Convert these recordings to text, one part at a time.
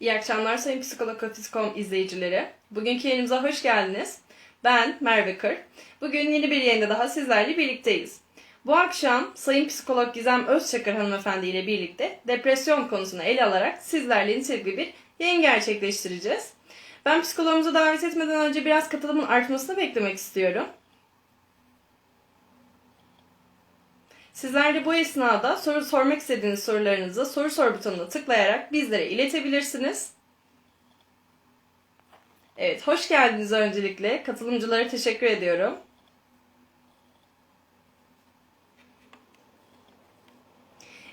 İyi akşamlar sayın Psikolog Ofis.com izleyicileri. Bugünkü yayınımıza hoş geldiniz. Ben Merve Kır. Bugün yeni bir yayında daha sizlerle birlikteyiz. Bu akşam Sayın Psikolog Gizem Özçakır hanımefendi ile birlikte depresyon konusunu ele alarak sizlerle nitelikli bir yayın gerçekleştireceğiz. Ben psikologumuzu davet etmeden önce biraz katılımın artmasını beklemek istiyorum. Sizler de bu esnada soru sormak istediğiniz sorularınızı soru sor butonuna tıklayarak bizlere iletebilirsiniz. Evet, hoş geldiniz öncelikle. Katılımcılara teşekkür ediyorum.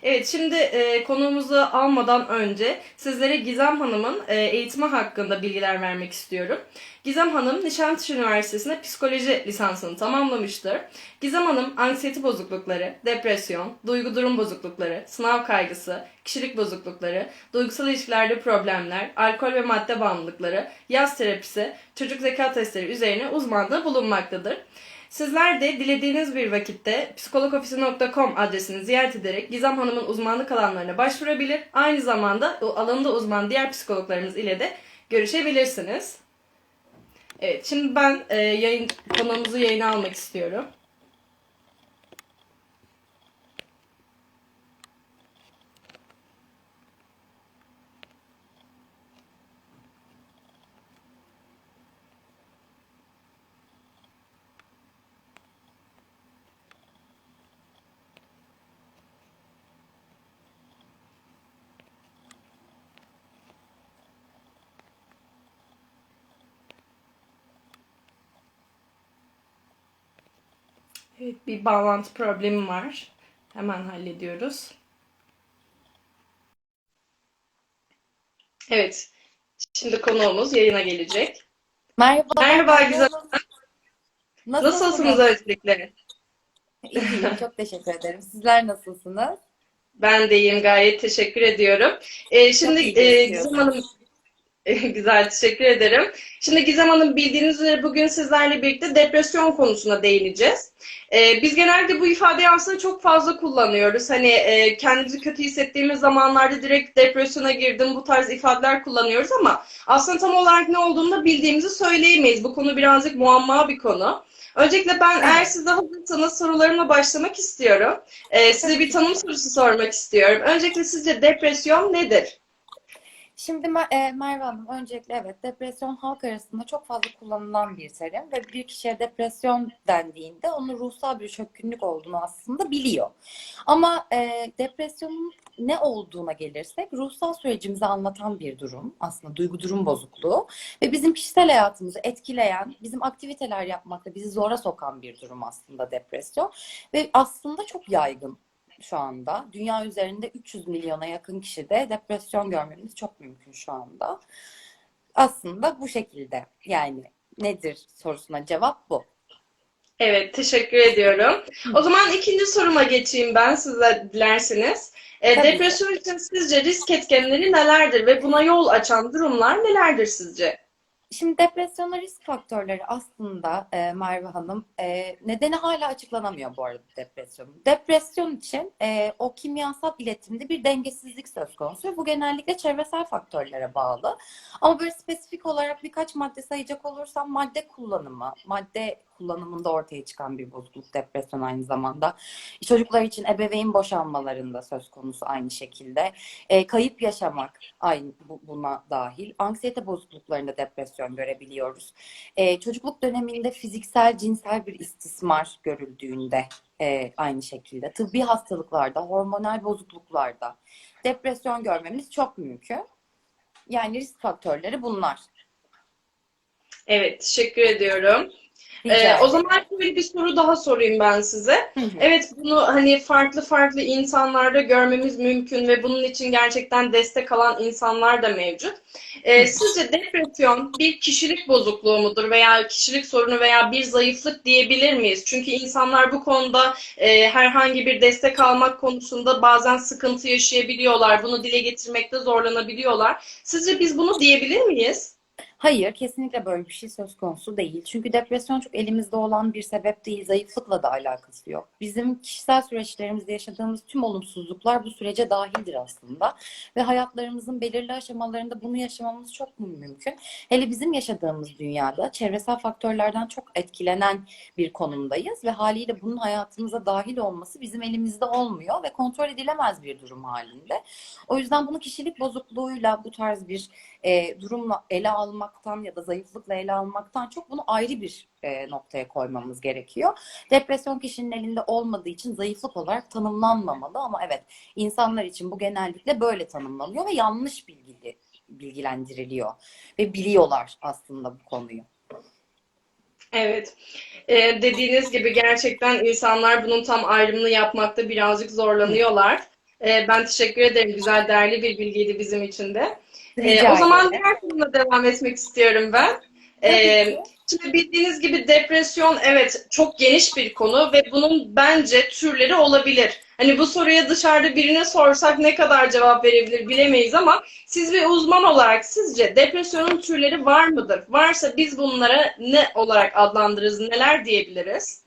Evet, şimdi e, konuğumuzu almadan önce sizlere Gizem Hanım'ın e, eğitimi hakkında bilgiler vermek istiyorum. Gizem Hanım Nişantaşı Üniversitesi'nde psikoloji lisansını tamamlamıştır. Gizem Hanım anksiyete bozuklukları, depresyon, duygu durum bozuklukları, sınav kaygısı, kişilik bozuklukları, duygusal ilişkilerde problemler, alkol ve madde bağımlılıkları, yaz terapisi, çocuk zeka testleri üzerine uzmanlığı bulunmaktadır. Sizler de dilediğiniz bir vakitte psikologofisi.com adresini ziyaret ederek Gizem Hanım'ın uzmanlık alanlarına başvurabilir. Aynı zamanda o alanında uzman diğer psikologlarımız ile de görüşebilirsiniz. Evet, şimdi ben e, yayın konuğumuzu yayına almak istiyorum. Evet, bir bağlantı problemi var. Hemen hallediyoruz. Evet, şimdi konuğumuz yayına gelecek. Merhaba. Merhaba Gizem. Nasılsınız? Nasılsınız öncelikle? İyiyim, çok teşekkür ederim. Sizler nasılsınız? Ben de iyiyim, gayet teşekkür ediyorum. Ee, şimdi e. Gizem Hanım, güzel teşekkür ederim. Şimdi Gizem Hanım bildiğiniz üzere bugün sizlerle birlikte depresyon konusuna değineceğiz. Ee, biz genelde bu ifadeyi aslında çok fazla kullanıyoruz. Hani e, kendimizi kötü hissettiğimiz zamanlarda direkt depresyona girdim bu tarz ifadeler kullanıyoruz ama aslında tam olarak ne olduğunu da bildiğimizi söyleyemeyiz. Bu konu birazcık muamma bir konu. Öncelikle ben eğer siz de hazırsanız sorularıma başlamak istiyorum. Ee, size bir tanım sorusu sormak istiyorum. Öncelikle sizce depresyon nedir? Şimdi Mer- e, Merve Hanım, öncelikle evet depresyon halk arasında çok fazla kullanılan bir terim ve bir kişiye depresyon dendiğinde onun ruhsal bir çökkünlük olduğunu aslında biliyor. Ama e, depresyonun ne olduğuna gelirsek ruhsal sürecimizi anlatan bir durum aslında duygu durum bozukluğu ve bizim kişisel hayatımızı etkileyen, bizim aktiviteler yapmakta bizi zora sokan bir durum aslında depresyon ve aslında çok yaygın şu anda. Dünya üzerinde 300 milyona yakın kişide depresyon görmemiz çok mümkün şu anda. Aslında bu şekilde yani nedir sorusuna cevap bu. Evet, teşekkür ediyorum. O zaman ikinci soruma geçeyim ben size dilerseniz. Ki. depresyon için sizce risk etkenleri nelerdir ve buna yol açan durumlar nelerdir sizce? Şimdi depresyona risk faktörleri aslında e, Merve Hanım e, nedeni hala açıklanamıyor bu arada depresyonun. Depresyon için e, o kimyasal iletimde bir dengesizlik söz konusu bu genellikle çevresel faktörlere bağlı. Ama böyle spesifik olarak birkaç madde sayacak olursam madde kullanımı, madde kullanımında ortaya çıkan bir bozukluk depresyon aynı zamanda. Çocuklar için ebeveyn boşanmalarında söz konusu aynı şekilde. E, kayıp yaşamak aynı bu- buna dahil. Anksiyete bozukluklarında depresyon görebiliyoruz. E, çocukluk döneminde fiziksel, cinsel bir istismar görüldüğünde e, aynı şekilde. Tıbbi hastalıklarda, hormonal bozukluklarda depresyon görmemiz çok mümkün. Yani risk faktörleri bunlar. Evet, teşekkür ediyorum. Ee, o zaman şöyle bir soru daha sorayım ben size. Hı hı. Evet, bunu hani farklı farklı insanlarda görmemiz mümkün ve bunun için gerçekten destek alan insanlar da mevcut. Ee, sizce depresyon bir kişilik bozukluğu mudur veya kişilik sorunu veya bir zayıflık diyebilir miyiz? Çünkü insanlar bu konuda e, herhangi bir destek almak konusunda bazen sıkıntı yaşayabiliyorlar. Bunu dile getirmekte zorlanabiliyorlar. Sizce biz bunu diyebilir miyiz? Hayır, kesinlikle böyle bir şey söz konusu değil. Çünkü depresyon çok elimizde olan bir sebep değil, zayıflıkla da alakası yok. Bizim kişisel süreçlerimizde yaşadığımız tüm olumsuzluklar bu sürece dahildir aslında. Ve hayatlarımızın belirli aşamalarında bunu yaşamamız çok mümkün. Hele bizim yaşadığımız dünyada çevresel faktörlerden çok etkilenen bir konumdayız ve haliyle bunun hayatımıza dahil olması bizim elimizde olmuyor ve kontrol edilemez bir durum halinde. O yüzden bunu kişilik bozukluğuyla bu tarz bir e, durumla ele almaktan ya da zayıflıkla ele almaktan çok bunu ayrı bir e, noktaya koymamız gerekiyor. Depresyon kişinin elinde olmadığı için zayıflık olarak tanımlanmamalı ama evet insanlar için bu genellikle böyle tanımlanıyor ve yanlış bilgili, bilgilendiriliyor ve biliyorlar aslında bu konuyu. Evet. Ee, dediğiniz gibi gerçekten insanlar bunun tam ayrımını yapmakta birazcık zorlanıyorlar. Ee, ben teşekkür ederim. Güzel, değerli bir bilgiydi bizim için de. Ee, Rica o zaman diğer konuna devam etmek istiyorum ben. Ee. Şimdi bildiğiniz gibi depresyon evet çok geniş bir konu ve bunun bence türleri olabilir. Hani bu soruya dışarıda birine sorsak ne kadar cevap verebilir bilemeyiz ama siz bir uzman olarak sizce depresyonun türleri var mıdır? Varsa biz bunlara ne olarak adlandırırız, neler diyebiliriz?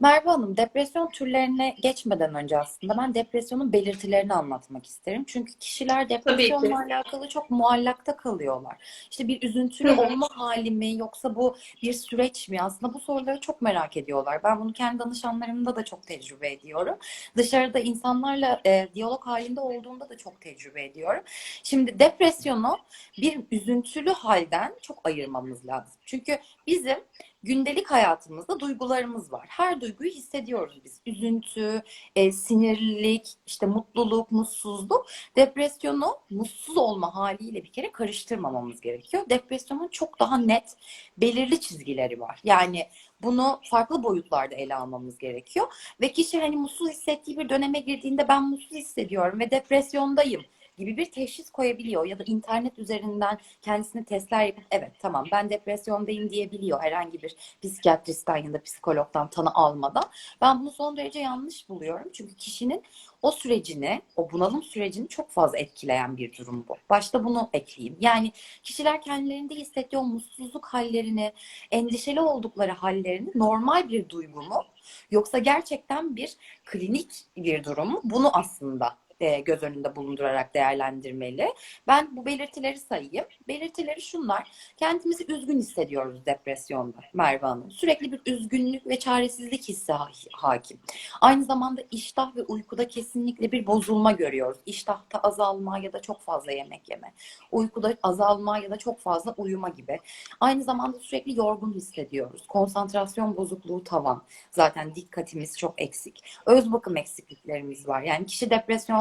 Merve Hanım, depresyon türlerine geçmeden önce aslında ben depresyonun belirtilerini anlatmak isterim. Çünkü kişiler depresyonla alakalı çok muallakta kalıyorlar. İşte bir üzüntülü olma hali mi yoksa bu bir süreç mi? Aslında bu soruları çok merak ediyorlar. Ben bunu kendi danışanlarımda da çok tecrübe ediyorum. Dışarıda insanlarla e, diyalog halinde olduğumda da çok tecrübe ediyorum. Şimdi depresyonu bir üzüntülü halden çok ayırmamız lazım. Çünkü bizim gündelik hayatımızda duygularımız var. Her duyguyu hissediyoruz biz. Üzüntü, e, sinirlilik, işte mutluluk, mutsuzluk. Depresyonu mutsuz olma haliyle bir kere karıştırmamamız gerekiyor. Depresyonun çok daha net, belirli çizgileri var. Yani bunu farklı boyutlarda ele almamız gerekiyor. Ve kişi hani mutsuz hissettiği bir döneme girdiğinde ben mutsuz hissediyorum ve depresyondayım gibi bir teşhis koyabiliyor ya da internet üzerinden kendisine testler yapıp evet tamam ben depresyondayım diyebiliyor herhangi bir psikiyatristten ya da psikologdan tanı almadan. Ben bunu son derece yanlış buluyorum. Çünkü kişinin o sürecini, o bunalım sürecini çok fazla etkileyen bir durum bu. Başta bunu ekleyeyim. Yani kişiler kendilerinde hissettiği o mutsuzluk hallerini, endişeli oldukları hallerini normal bir duygu mu? Yoksa gerçekten bir klinik bir durum mu? Bunu aslında göz önünde bulundurarak değerlendirmeli. Ben bu belirtileri sayayım. Belirtileri şunlar. Kendimizi üzgün hissediyoruz depresyonda Merve Hanım. Sürekli bir üzgünlük ve çaresizlik hissi ha- hakim. Aynı zamanda iştah ve uykuda kesinlikle bir bozulma görüyoruz. İştahta azalma ya da çok fazla yemek yeme. Uykuda azalma ya da çok fazla uyuma gibi. Aynı zamanda sürekli yorgun hissediyoruz. Konsantrasyon bozukluğu tavan. Zaten dikkatimiz çok eksik. Öz bakım eksikliklerimiz var. Yani kişi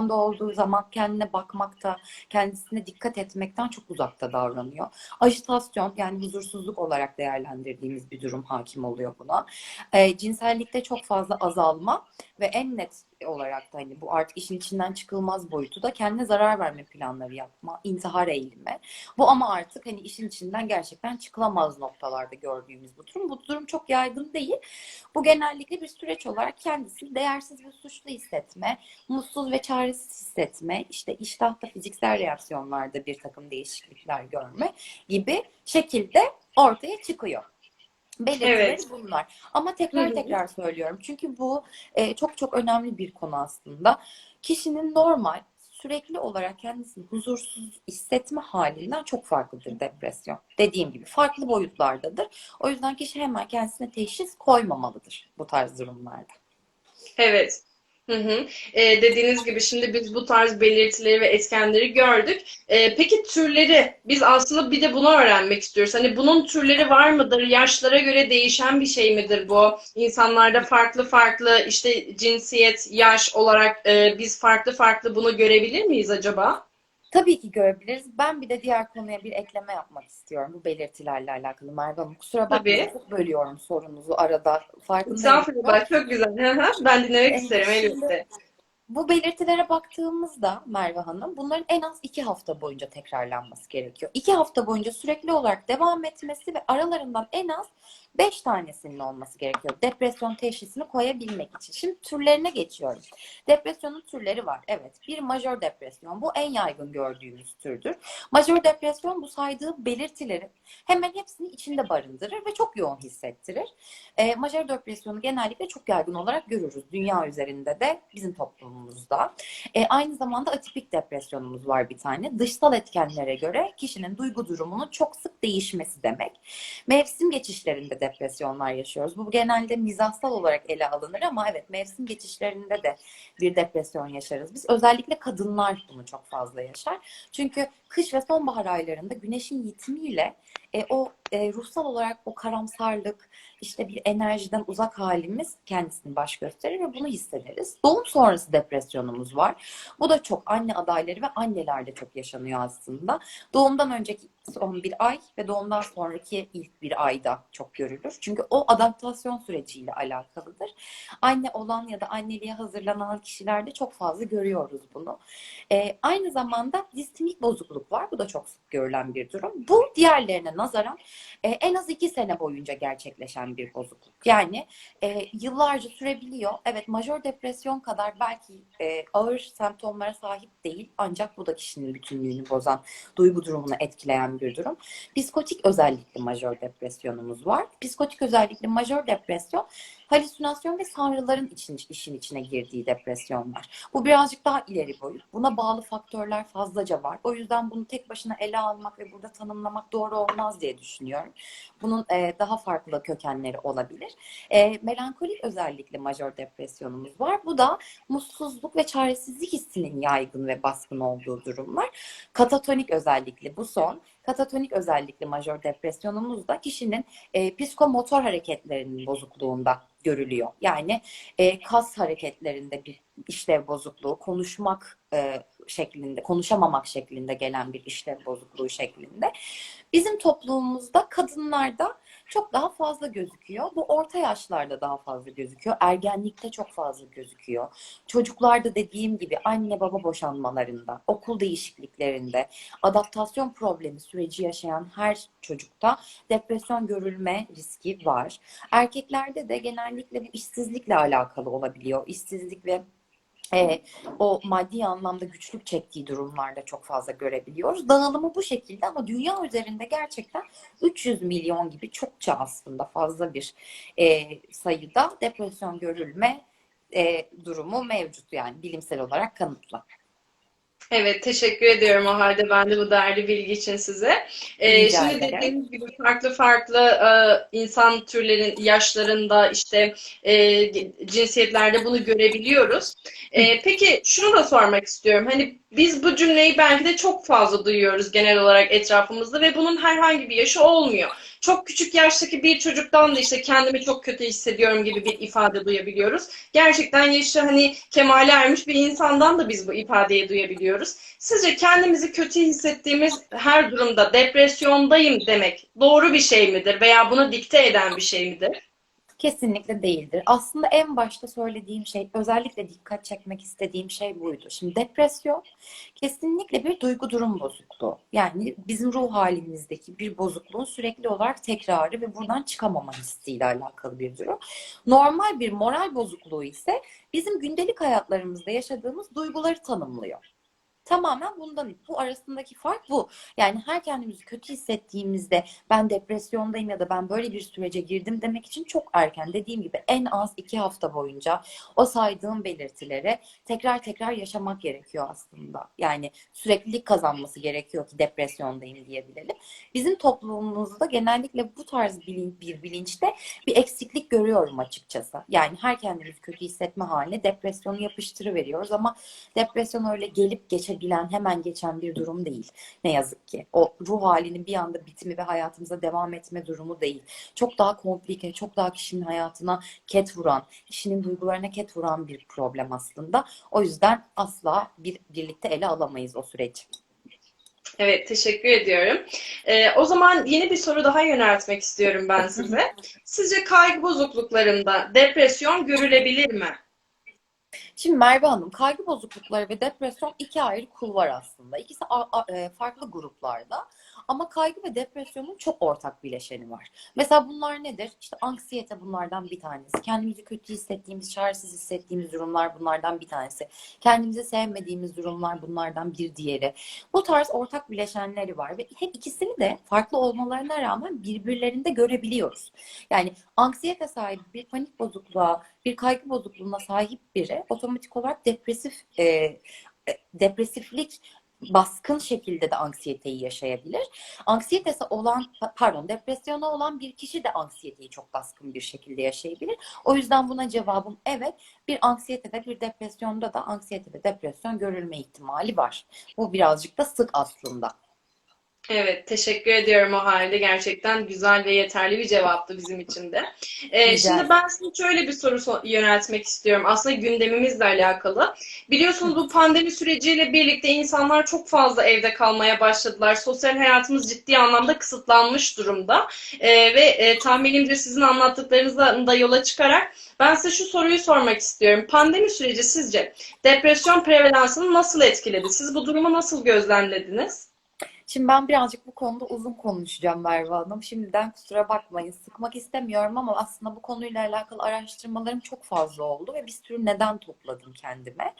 depresyonda olduğu zaman kendine bakmakta, kendisine dikkat etmekten çok uzakta davranıyor. Ajitasyon yani huzursuzluk olarak değerlendirdiğimiz bir durum hakim oluyor buna. E, cinsellikte çok fazla azalma ve en net olarak da hani bu artık işin içinden çıkılmaz boyutu da kendine zarar verme planları yapma, intihar eğilimi. Bu ama artık hani işin içinden gerçekten çıkılamaz noktalarda gördüğümüz bu durum. Bu durum çok yaygın değil. Bu genellikle bir süreç olarak kendisini değersiz ve suçlu hissetme, mutsuz ve çaresiz hissetme, işte iştahta fiziksel reaksiyonlarda bir takım değişiklikler görme gibi şekilde ortaya çıkıyor. Belirtileri Evet. bunlar. Ama tekrar tekrar söylüyorum. Çünkü bu e, çok çok önemli bir konu aslında. Kişinin normal sürekli olarak kendisini huzursuz hissetme halinden çok farklıdır depresyon. Dediğim gibi farklı boyutlardadır. O yüzden kişi hemen kendisine teşhis koymamalıdır bu tarz durumlarda. Evet. Hı hı. Ee, dediğiniz gibi şimdi biz bu tarz belirtileri ve etkenleri gördük. Ee, peki türleri, biz aslında bir de bunu öğrenmek istiyoruz. Hani bunun türleri var mıdır? Yaşlara göre değişen bir şey midir bu? İnsanlarda farklı farklı işte cinsiyet, yaş olarak e, biz farklı farklı bunu görebilir miyiz acaba? Tabii ki görebiliriz. Ben bir de diğer konuya bir ekleme yapmak istiyorum bu belirtilerle alakalı Merve Hanım. Kusura bakmayın çok bölüyorum sorunuzu arada. Farkındayım. Estağfurullah, çok güzel. Ben dinlemek Ee, isterim elbette. Bu belirtilere baktığımızda Merve Hanım bunların en az iki hafta boyunca tekrarlanması gerekiyor. İki hafta boyunca sürekli olarak devam etmesi ve aralarından en az 5 tanesinin olması gerekiyor depresyon teşhisini koyabilmek için. Şimdi türlerine geçiyorum. Depresyonun türleri var. Evet. Bir majör depresyon. Bu en yaygın gördüğümüz türdür. Majör depresyon bu saydığı belirtilerin hemen hepsini içinde barındırır ve çok yoğun hissettirir. E, majör depresyonu genellikle çok yaygın olarak görürüz. Dünya üzerinde de bizim toplumumuzda. E, aynı zamanda atipik depresyonumuz var bir tane. Dışsal etkenlere göre kişinin duygu durumunun çok sık değişmesi demek. Mevsim geçişlerinde depresyonlar yaşıyoruz. Bu genelde mizahsal olarak ele alınır ama evet mevsim geçişlerinde de bir depresyon yaşarız. Biz özellikle kadınlar bunu çok fazla yaşar. Çünkü kış ve sonbahar aylarında güneşin yitimiyle e, o e, ruhsal olarak o karamsarlık, işte bir enerjiden uzak halimiz kendisini baş gösterir ve bunu hissederiz. Doğum sonrası depresyonumuz var. Bu da çok anne adayları ve annelerde çok yaşanıyor aslında. Doğumdan önceki son bir ay ve doğumdan sonraki ilk bir ayda çok görülür. Çünkü o adaptasyon süreciyle alakalıdır. Anne olan ya da anneliğe hazırlanan kişilerde çok fazla görüyoruz bunu. Ee, aynı zamanda distimik bozukluk var. Bu da çok sık görülen bir durum. Bu diğerlerine nazaran e, en az iki sene boyunca gerçekleşen bir bozukluk. Yani e, yıllarca sürebiliyor. Evet majör depresyon kadar belki e, ağır semptomlara sahip değil. Ancak bu da kişinin bütünlüğünü bozan, duygu durumunu etkileyen bir durum. Psikotik özellikli majör depresyonumuz var. Psikotik özellikli majör depresyon halüsinasyon ve sanrıların için, işin içine girdiği depresyon var. Bu birazcık daha ileri boyut. Buna bağlı faktörler fazlaca var. O yüzden bunu tek başına ele almak ve burada tanımlamak doğru olmaz diye düşünüyorum. Bunun e, daha farklı kökenleri olabilir. E, melankolik özellikle majör depresyonumuz var. Bu da mutsuzluk ve çaresizlik hissinin yaygın ve baskın olduğu durumlar. Katatonik özellikle bu son. Katatonik özellikle majör depresyonumuz da kişinin e, psikomotor hareketlerinin bozukluğunda görülüyor. Yani e, kas hareketlerinde bir işlev bozukluğu, konuşmak e, şeklinde, konuşamamak şeklinde gelen bir işlev bozukluğu şeklinde. Bizim toplumumuzda kadınlarda çok daha fazla gözüküyor. Bu orta yaşlarda daha fazla gözüküyor. Ergenlikte çok fazla gözüküyor. Çocuklarda dediğim gibi anne baba boşanmalarında, okul değişikliklerinde, adaptasyon problemi süreci yaşayan her çocukta depresyon görülme riski var. Erkeklerde de genellikle bu işsizlikle alakalı olabiliyor. İşsizlik ve e, o maddi anlamda güçlük çektiği durumlarda çok fazla görebiliyoruz. Dağılımı bu şekilde ama dünya üzerinde gerçekten 300 milyon gibi çokça aslında fazla bir e, sayıda depresyon görülme e, durumu mevcut yani bilimsel olarak kanıtlı. Evet, teşekkür ediyorum o halde ben de bu değerli bilgi için size. Ee, Rica şimdi ederim. gibi farklı farklı e, insan türlerin yaşlarında işte e, cinsiyetlerde bunu görebiliyoruz. E, peki şunu da sormak istiyorum. Hani biz bu cümleyi belki de çok fazla duyuyoruz genel olarak etrafımızda ve bunun herhangi bir yaşı olmuyor. Çok küçük yaştaki bir çocuktan da işte kendimi çok kötü hissediyorum gibi bir ifade duyabiliyoruz. Gerçekten yaşı hani kemale ermiş bir insandan da biz bu ifadeyi duyabiliyoruz. Sizce kendimizi kötü hissettiğimiz her durumda depresyondayım demek doğru bir şey midir veya bunu dikte eden bir şey midir? Kesinlikle değildir. Aslında en başta söylediğim şey, özellikle dikkat çekmek istediğim şey buydu. Şimdi depresyon kesinlikle bir duygu durum bozukluğu. Yani bizim ruh halimizdeki bir bozukluğun sürekli olarak tekrarı ve buradan çıkamama hissiyle alakalı bir durum. Normal bir moral bozukluğu ise bizim gündelik hayatlarımızda yaşadığımız duyguları tanımlıyor. Tamamen bundan, bu arasındaki fark bu. Yani her kendimizi kötü hissettiğimizde ben depresyondayım ya da ben böyle bir sürece girdim demek için çok erken. Dediğim gibi en az iki hafta boyunca o saydığım belirtileri tekrar tekrar yaşamak gerekiyor aslında. Yani süreklilik kazanması gerekiyor ki depresyondayım diyebilelim. Bizim toplumumuzda genellikle bu tarz bir bilinçte bir eksiklik görüyorum açıkçası. Yani her kendimizi kötü hissetme haline depresyonu yapıştırıveriyoruz ama depresyon öyle gelip geçebilen, hemen geçen bir durum değil. Ne yazık ki. O ruh halinin bir anda bitimi ve hayatımıza devam etme durumu değil. Çok daha komplike, çok daha kişinin hayatına ket vuran, kişinin duygularına ket vuran bir problem aslında. O yüzden asla bir birlikte ele alamayız o süreci. Evet, teşekkür ediyorum. Ee, o zaman yeni bir soru daha yöneltmek istiyorum ben size. Sizce kaygı bozukluklarında depresyon görülebilir mi? Şimdi Merve Hanım, kaygı bozuklukları ve depresyon iki ayrı kulvar aslında. İkisi e, farklı gruplarda. Ama kaygı ve depresyonun çok ortak bileşeni var. Mesela bunlar nedir? İşte anksiyete bunlardan bir tanesi. Kendimizi kötü hissettiğimiz, çaresiz hissettiğimiz durumlar bunlardan bir tanesi. Kendimizi sevmediğimiz durumlar bunlardan bir diğeri. Bu tarz ortak bileşenleri var ve hep ikisini de farklı olmalarına rağmen birbirlerinde görebiliyoruz. Yani anksiyete sahibi bir panik bozukluğa, bir kaygı bozukluğuna sahip biri otomatik olarak depresif e, e, depresiflik baskın şekilde de anksiyeteyi yaşayabilir. Anksiyetesi olan, pardon, depresyona olan bir kişi de anksiyeteyi çok baskın bir şekilde yaşayabilir. O yüzden buna cevabım evet. Bir anksiyetede, bir depresyonda da anksiyete ve depresyon görülme ihtimali var. Bu birazcık da sık aslında. Evet, teşekkür ediyorum o halde. Gerçekten güzel ve yeterli bir cevaptı bizim için de. Ee, şimdi ben size şöyle bir soru so- yöneltmek istiyorum. Aslında gündemimizle alakalı. Biliyorsunuz bu pandemi süreciyle birlikte insanlar çok fazla evde kalmaya başladılar. Sosyal hayatımız ciddi anlamda kısıtlanmış durumda. Ee, ve e, tahminimce sizin anlattıklarınızdan da yola çıkarak ben size şu soruyu sormak istiyorum. Pandemi süreci sizce depresyon prevalansını nasıl etkiledi? Siz bu durumu nasıl gözlemlediniz? Şimdi ben birazcık bu konuda uzun konuşacağım Merve Hanım. Şimdiden kusura bakmayın. Sıkmak istemiyorum ama aslında bu konuyla alakalı araştırmalarım çok fazla oldu ve bir sürü neden topladım kendime.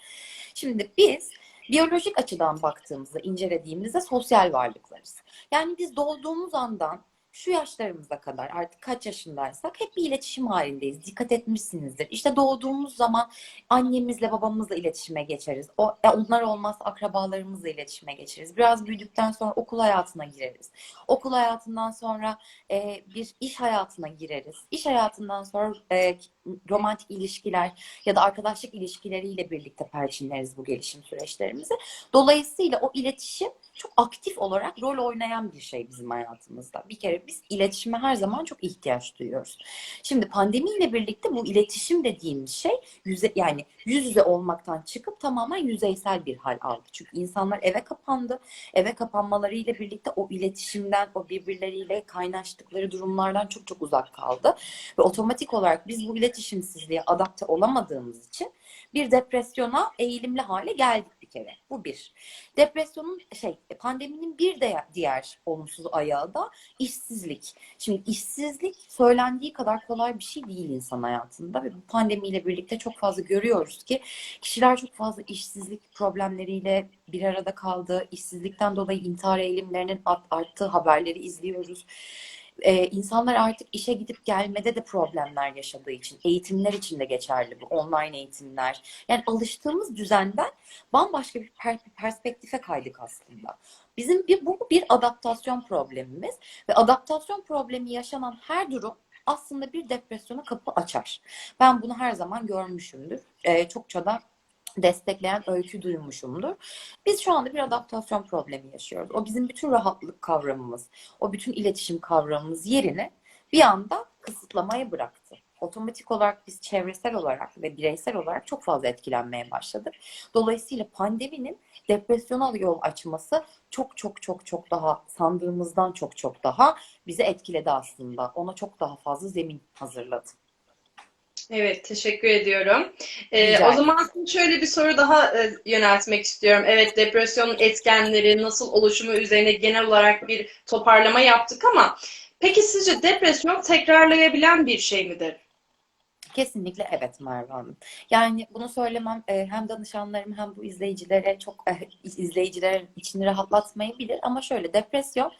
Şimdi biz biyolojik açıdan baktığımızda, incelediğimizde sosyal varlıklarız. Yani biz doğduğumuz andan şu yaşlarımıza kadar artık kaç yaşındaysak hep bir iletişim halindeyiz. Dikkat etmişsinizdir. İşte doğduğumuz zaman annemizle babamızla iletişime geçeriz. O, onlar olmazsa akrabalarımızla iletişime geçeriz. Biraz büyüdükten sonra okul hayatına gireriz. Okul hayatından sonra e, bir iş hayatına gireriz. İş hayatından sonra e, romantik ilişkiler ya da arkadaşlık ilişkileriyle birlikte perçinleriz bu gelişim süreçlerimizi. Dolayısıyla o iletişim çok aktif olarak rol oynayan bir şey bizim hayatımızda. Bir kere biz iletişime her zaman çok ihtiyaç duyuyoruz. Şimdi pandemiyle birlikte bu iletişim dediğimiz şey yüze, yani yüz yüze olmaktan çıkıp tamamen yüzeysel bir hal aldı. Çünkü insanlar eve kapandı. Eve kapanmalarıyla birlikte o iletişimden, o birbirleriyle kaynaştıkları durumlardan çok çok uzak kaldı. Ve otomatik olarak biz bu iletişimsizliğe adapte olamadığımız için bir depresyona eğilimli hale geldik bir kere. Bu bir. Depresyonun şey pandeminin bir de diğer olumsuz ayağı da işsizlik. Şimdi işsizlik söylendiği kadar kolay bir şey değil insan hayatında ve bu pandemiyle birlikte çok fazla görüyoruz ki kişiler çok fazla işsizlik problemleriyle bir arada kaldı. İşsizlikten dolayı intihar eğilimlerinin art- arttığı haberleri izliyoruz. Ee, insanlar artık işe gidip gelmede de problemler yaşadığı için eğitimler için de geçerli bu online eğitimler. Yani alıştığımız düzenden bambaşka bir per- perspektife kaydık aslında. Bizim bir, bu bir adaptasyon problemimiz ve adaptasyon problemi yaşanan her durum aslında bir depresyona kapı açar. Ben bunu her zaman görmüşümdür. Ee, çokça da destekleyen öykü duymuşumdur. Biz şu anda bir adaptasyon problemi yaşıyoruz. O bizim bütün rahatlık kavramımız, o bütün iletişim kavramımız yerine bir anda kısıtlamaya bıraktı. Otomatik olarak biz çevresel olarak ve bireysel olarak çok fazla etkilenmeye başladık. Dolayısıyla pandeminin depresyona yol açması çok çok çok çok daha sandığımızdan çok çok daha bizi etkiledi aslında. Ona çok daha fazla zemin hazırladı. Evet, teşekkür ediyorum. Ee, o zaman şöyle bir soru daha e, yöneltmek istiyorum. Evet, depresyonun etkenleri, nasıl oluşumu üzerine genel olarak bir toparlama yaptık ama peki sizce depresyon tekrarlayabilen bir şey midir? Kesinlikle evet Merve Hanım. Yani bunu söylemem e, hem danışanlarım hem bu izleyicilere çok e, izleyicilerin içini rahatlatmayabilir ama şöyle depresyon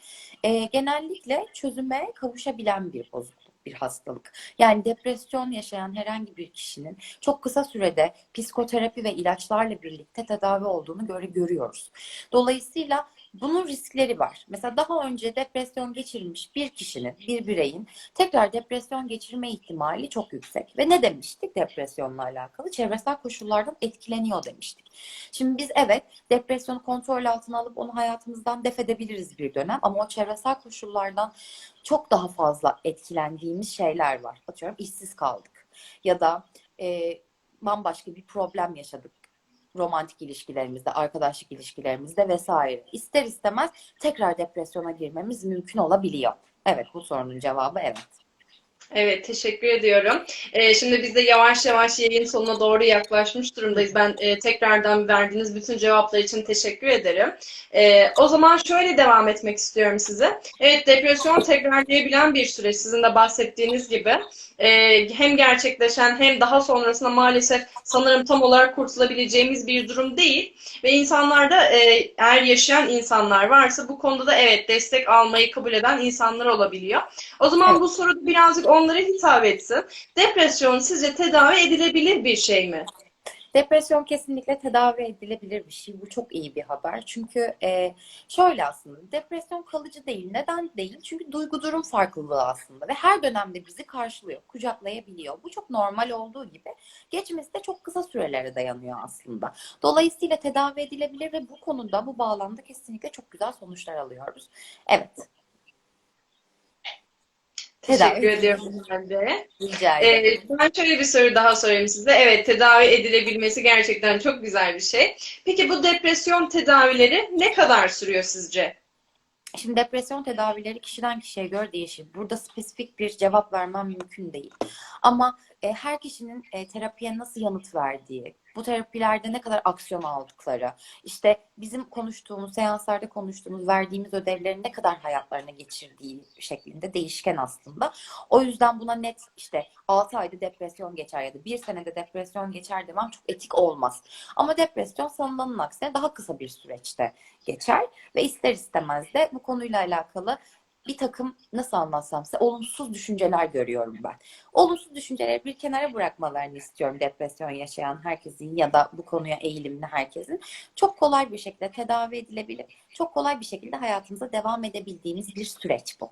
e, genellikle çözüme kavuşabilen bir bozukluk, bir hastalık. Yani depresyon yaşayan herhangi bir kişinin çok kısa sürede psikoterapi ve ilaçlarla birlikte tedavi olduğunu göre görüyoruz. Dolayısıyla bunun riskleri var. Mesela daha önce depresyon geçirmiş bir kişinin, bir bireyin tekrar depresyon geçirme ihtimali çok yüksek. Ve ne demiştik depresyonla alakalı? Çevresel koşullardan etkileniyor demiştik. Şimdi biz evet depresyonu kontrol altına alıp onu hayatımızdan def edebiliriz bir dönem ama o çevresel koşullardan çok daha fazla etkilendiğimiz şeyler var. Atıyorum işsiz kaldık ya da e, bambaşka bir problem yaşadık romantik ilişkilerimizde, arkadaşlık ilişkilerimizde vesaire. İster istemez tekrar depresyona girmemiz mümkün olabiliyor. Evet bu sorunun cevabı evet. Evet, teşekkür ediyorum. Ee, şimdi biz de yavaş yavaş yayın sonuna doğru yaklaşmış durumdayız. Ben e, tekrardan verdiğiniz bütün cevaplar için teşekkür ederim. Ee, o zaman şöyle devam etmek istiyorum size. Evet, depresyon tekrarlayabilen bir süreç. Sizin de bahsettiğiniz gibi. Ee, hem gerçekleşen hem daha sonrasında maalesef sanırım tam olarak kurtulabileceğimiz bir durum değil. Ve insanlarda e, eğer yaşayan insanlar varsa bu konuda da evet destek almayı kabul eden insanlar olabiliyor. O zaman bu soru birazcık onlara hitap etsin. Depresyon sizce tedavi edilebilir bir şey mi? Depresyon kesinlikle tedavi edilebilir bir şey. Bu çok iyi bir haber. Çünkü e, şöyle aslında depresyon kalıcı değil. Neden değil? Çünkü duygu durum farklılığı aslında ve her dönemde bizi karşılıyor, kucaklayabiliyor. Bu çok normal olduğu gibi geçmesi de çok kısa sürelere dayanıyor aslında. Dolayısıyla tedavi edilebilir ve bu konuda, bu bağlamda kesinlikle çok güzel sonuçlar alıyoruz. Evet. Tedavi Teşekkür ediyorum ben de. Rica ederim. Ee, ben şöyle bir soru daha sorayım size. Evet, tedavi edilebilmesi gerçekten çok güzel bir şey. Peki bu depresyon tedavileri ne kadar sürüyor sizce? Şimdi depresyon tedavileri kişiden kişiye göre değişir. Burada spesifik bir cevap vermem mümkün değil. Ama e, her kişinin e, terapiye nasıl yanıt verdiği, bu terapilerde ne kadar aksiyon aldıkları, işte bizim konuştuğumuz, seanslarda konuştuğumuz, verdiğimiz ödevlerin ne kadar hayatlarına geçirdiği şeklinde değişken aslında. O yüzden buna net işte 6 ayda depresyon geçer ya da 1 senede depresyon geçer demem çok etik olmaz. Ama depresyon sanılanın aksine daha kısa bir süreçte geçer ve ister istemez de bu konuyla alakalı bir takım nasıl anlatsam size olumsuz düşünceler görüyorum ben. Olumsuz düşünceleri bir kenara bırakmalarını istiyorum depresyon yaşayan herkesin ya da bu konuya eğilimli herkesin. Çok kolay bir şekilde tedavi edilebilir. Çok kolay bir şekilde hayatımıza devam edebildiğimiz bir süreç bu.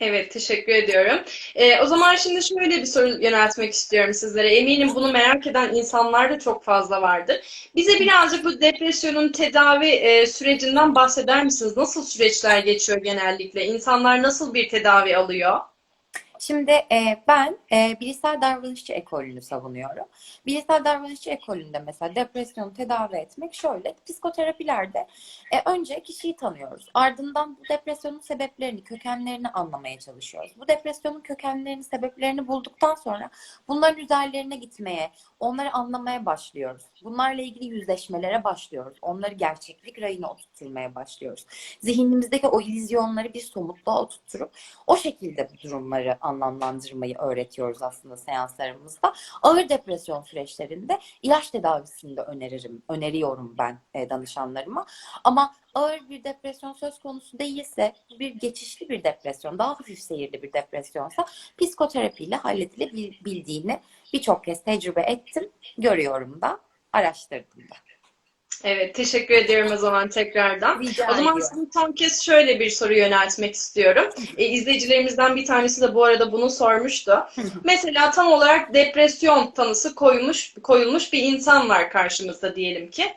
Evet, teşekkür ediyorum. Ee, o zaman şimdi şöyle bir soru yöneltmek istiyorum sizlere. Eminim bunu merak eden insanlar da çok fazla vardır. Bize birazcık bu depresyonun tedavi e, sürecinden bahseder misiniz? Nasıl süreçler geçiyor genellikle? İnsanlar nasıl bir tedavi alıyor? Şimdi e, ben e, bilişsel davranışçı ekolünü savunuyorum. Bilişsel davranışçı ekolünde mesela depresyonu tedavi etmek şöyle. Psikoterapilerde e, önce kişiyi tanıyoruz. Ardından bu depresyonun sebeplerini, kökenlerini anlamaya çalışıyoruz. Bu depresyonun kökenlerini, sebeplerini bulduktan sonra bunların üzerlerine gitmeye, onları anlamaya başlıyoruz. Bunlarla ilgili yüzleşmelere başlıyoruz. Onları gerçeklik rayına oturtmaya başlıyoruz. Zihnimizdeki o illüzyonları bir somutluğa oturtturup o şekilde bu durumları anlamlandırmayı öğretiyoruz aslında seanslarımızda. Ağır depresyon süreçlerinde ilaç tedavisini de öneririm, öneriyorum ben e, danışanlarıma. Ama ağır bir depresyon söz konusu değilse, bir geçişli bir depresyon, daha hafif seyirli bir depresyonsa psikoterapiyle halledilebildiğini birçok kez tecrübe ettim, görüyorum da, araştırdım da. Evet, teşekkür ediyorum o zaman tekrardan. Rica O zaman size son kez şöyle bir soru yöneltmek istiyorum. E, izleyicilerimizden bir tanesi de bu arada bunu sormuştu. Mesela tam olarak depresyon tanısı koymuş koyulmuş bir insan var karşımızda diyelim ki.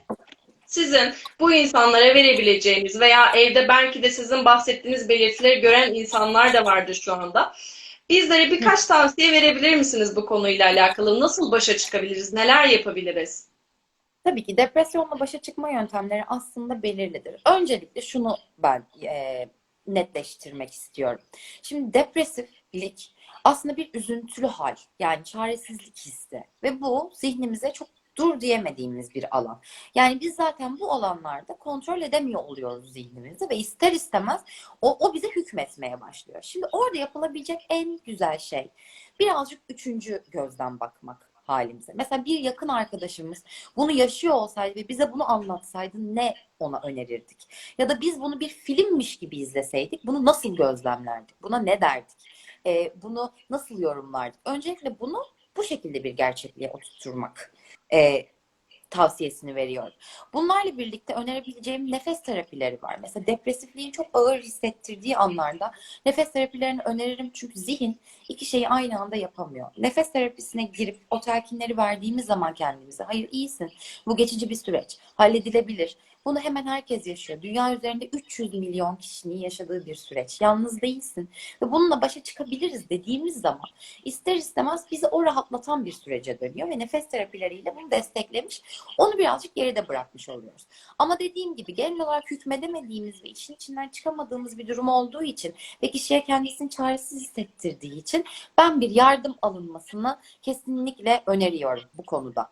Sizin bu insanlara verebileceğiniz veya evde belki de sizin bahsettiğiniz belirtileri gören insanlar da vardır şu anda. Bizlere birkaç tavsiye verebilir misiniz bu konuyla alakalı? Nasıl başa çıkabiliriz? Neler yapabiliriz? Tabii ki depresyonla başa çıkma yöntemleri aslında belirlidir. Öncelikle şunu ben e, netleştirmek istiyorum. Şimdi depresiflik aslında bir üzüntülü hal, yani çaresizlik hissi ve bu zihnimize çok dur diyemediğimiz bir alan. Yani biz zaten bu alanlarda kontrol edemiyor oluyoruz zihnimizi ve ister istemez o, o bize hükmetmeye başlıyor. Şimdi orada yapılabilecek en güzel şey birazcık üçüncü gözden bakmak halimize. Mesela bir yakın arkadaşımız bunu yaşıyor olsaydı ve bize bunu anlatsaydı ne ona önerirdik? Ya da biz bunu bir filmmiş gibi izleseydik bunu nasıl gözlemlerdik? Buna ne derdik? Ee, bunu nasıl yorumlardık? Öncelikle bunu bu şekilde bir gerçekliğe oturtturmak e, tavsiyesini veriyorum. Bunlarla birlikte önerebileceğim nefes terapileri var. Mesela depresifliğin çok ağır hissettirdiği anlarda nefes terapilerini öneririm çünkü zihin iki şeyi aynı anda yapamıyor. Nefes terapisine girip o telkinleri verdiğimiz zaman kendimize hayır iyisin bu geçici bir süreç halledilebilir Bunu hemen herkes yaşıyor. Dünya üzerinde 300 milyon kişinin yaşadığı bir süreç. Yalnız değilsin. Ve bununla başa çıkabiliriz dediğimiz zaman ister istemez bizi o rahatlatan bir sürece dönüyor ve nefes terapileriyle bunu desteklemiş. Onu birazcık geride bırakmış oluyoruz. Ama dediğim gibi genel olarak hükmedemediğimiz ve işin içinden çıkamadığımız bir durum olduğu için ve kişiye kendisini çaresiz hissettirdiği için ben bir yardım alınmasını kesinlikle öneriyorum bu konuda.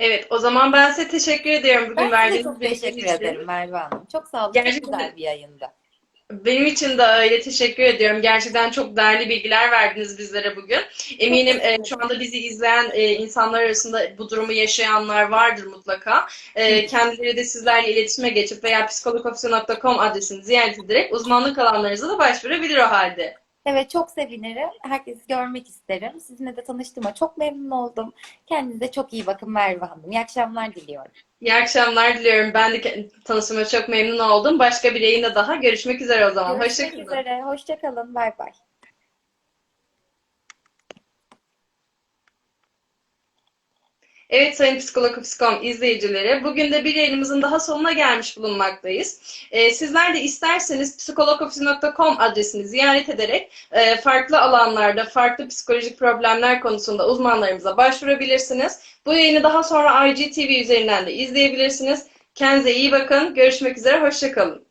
Evet, o zaman ben size teşekkür ediyorum bugün Ben verdiğiniz çok teşekkür için. ederim Merve Hanım. Çok sağ olun. Gerçekten- Çok güzel bir yayında. Benim için de öyle. Teşekkür ediyorum. Gerçekten çok değerli bilgiler verdiniz bizlere bugün. Eminim e, şu anda bizi izleyen e, insanlar arasında bu durumu yaşayanlar vardır mutlaka. E, kendileri de sizlerle iletişime geçip veya psikologofisyon.com adresini ziyaret ederek uzmanlık alanlarınıza da başvurabilir o halde. Evet çok sevinirim. Herkesi görmek isterim. Sizinle de tanıştığıma çok memnun oldum. Kendinize çok iyi bakın Merve Hanım. İyi akşamlar diliyorum. İyi akşamlar diliyorum. Ben de tanıştığıma çok memnun oldum. Başka bir yayında daha görüşmek üzere o zaman. Görüşmek Hoşçakalın. üzere. Hoşçakalın. Bay bay. Evet Sayın Psikolog Psikom izleyicileri, bugün de bir yayınımızın daha sonuna gelmiş bulunmaktayız. Ee, sizler de isterseniz psikologofisi.com adresini ziyaret ederek e, farklı alanlarda, farklı psikolojik problemler konusunda uzmanlarımıza başvurabilirsiniz. Bu yayını daha sonra IGTV üzerinden de izleyebilirsiniz. Kendinize iyi bakın. Görüşmek üzere. Hoşçakalın.